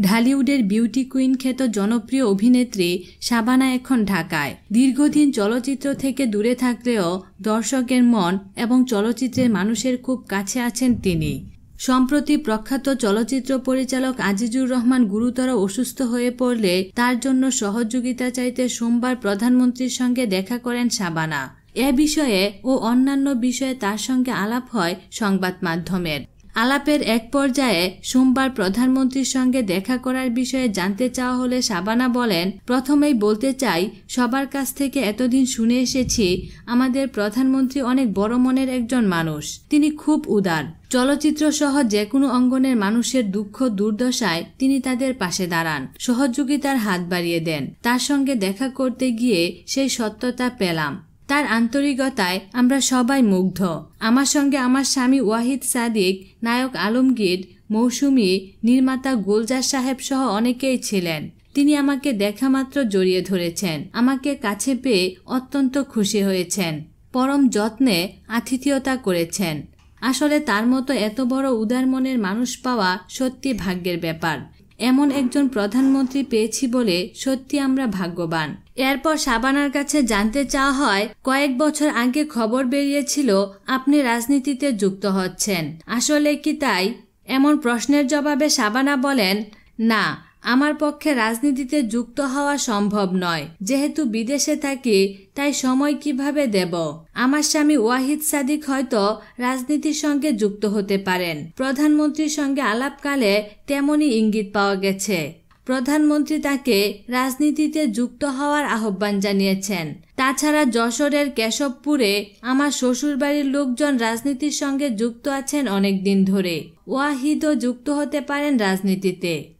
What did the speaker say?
ঢালিউডের beauty queen খ্যাত জনপ্রিয় অভিনেত্রী শাবানা এখন ঢাকায়। দীর্ঘদিন চলচ্চিত্র থেকে দূরে থাকলেও দর্শকের মন এবং চলচ্চিত্রের মানুষের খুব কাছে আছেন তিনি। সম্প্রতি প্রখ্যাত চলচ্চিত্র পরিচালক আজিজুর রহমান গুরুতর অসুস্থ হয়ে পড়লে তার জন্য সহযোগিতা চাইতে সোমবার প্রধানমন্ত্রীর সঙ্গে দেখা করেন শাবানা। এ বিষয়ে ও অন্যান্য বিষয়ে তার সঙ্গে আলাপ হয় সংবাদ মাধ্যমের। আলাপের এক পর্যায়ে সোমবার প্রধানমন্ত্রীর সঙ্গে দেখা করার বিষয়ে জানতে চাওয়া হলে শাবানা বলেন, প্রথমেই বলতে চাই, সবার কাছ থেকে এতদিন শুনে এসেছি, আমাদের প্রধানমন্ত্রী অনেক বড় মনের একজন মানুষ। তিনি খুব উদার। চলচ্চিত্র সহ যে কোনো অঙ্গনের মানুষের দুঃখ, দুর্দশায় তিনি তাদের পাশে দাঁড়ান। সহযোগিতার হাত বাড়িয়ে দেন। তার সঙ্গে দেখা করতে গিয়ে সেই সত্যতা পেলাম। তার আন্তরিকতায় আমরা সবাই মুগ্ধ। আমার সঙ্গে আমার স্বামী ওয়াহিদ সাদিক, নায়ক আলমগীর, মৌসুমি, নির্মাতা গুলজার সাহেব সহ অনেকেই ছিলেন। তিনি আমাকে দেখা মাত্র জড়িয়ে ধরেছেন। আমাকে কাছে পেয়ে অত্যন্ত খুশি হয়েছেন। পরম যত্নে আতিথিয়তা করেছেন। আসলে তার মতো এত বড় উদার মনের মানুষ পাওয়া সত্যি ভাগ্যের ব্যাপার। এমন একজন প্রধানমন্ত্রী পেয়েছি বলে সত্যি আমরা ভাগ্যবান। এরপর সাবানার কাছে জানতে চাওয়া হয়, কয়েক বছর আগে খবর বেরিয়েছিল, আপনি রাজনীতিতে যুক্ত হচ্ছেন। আসলে কি তাই? এমন প্রশ্নের জবাবে সাবানা বলেন, না আমার পক্ষে রাজনীতিতে যুক্ত হওয়া সম্ভব নয়। যেহেতু বিদেশে থাকি, তাই সময় কীভাবে দেব? আমার স্বামী ওয়াহিদ সাদিক হয়তো রাজনীতির সঙ্গে যুক্ত হতে পারেন। প্রধানমন্ত্রীর সঙ্গে আলাপকালে তেমনই ইঙ্গিত পাওয়া গেছে। প্রধানমন্ত্রী তাকে রাজনীতিতে যুক্ত হওয়ার আহ্বান জানিয়েছেন। তাছাড়া যশোরের কেশবপুরে আমার শ্বশুরবাড়ির লোকজন রাজনীতির সঙ্গে যুক্ত আছেন অনেক দিন ধরে। ওয়াহিদও যুক্ত হতে পারেন রাজনীতিতে।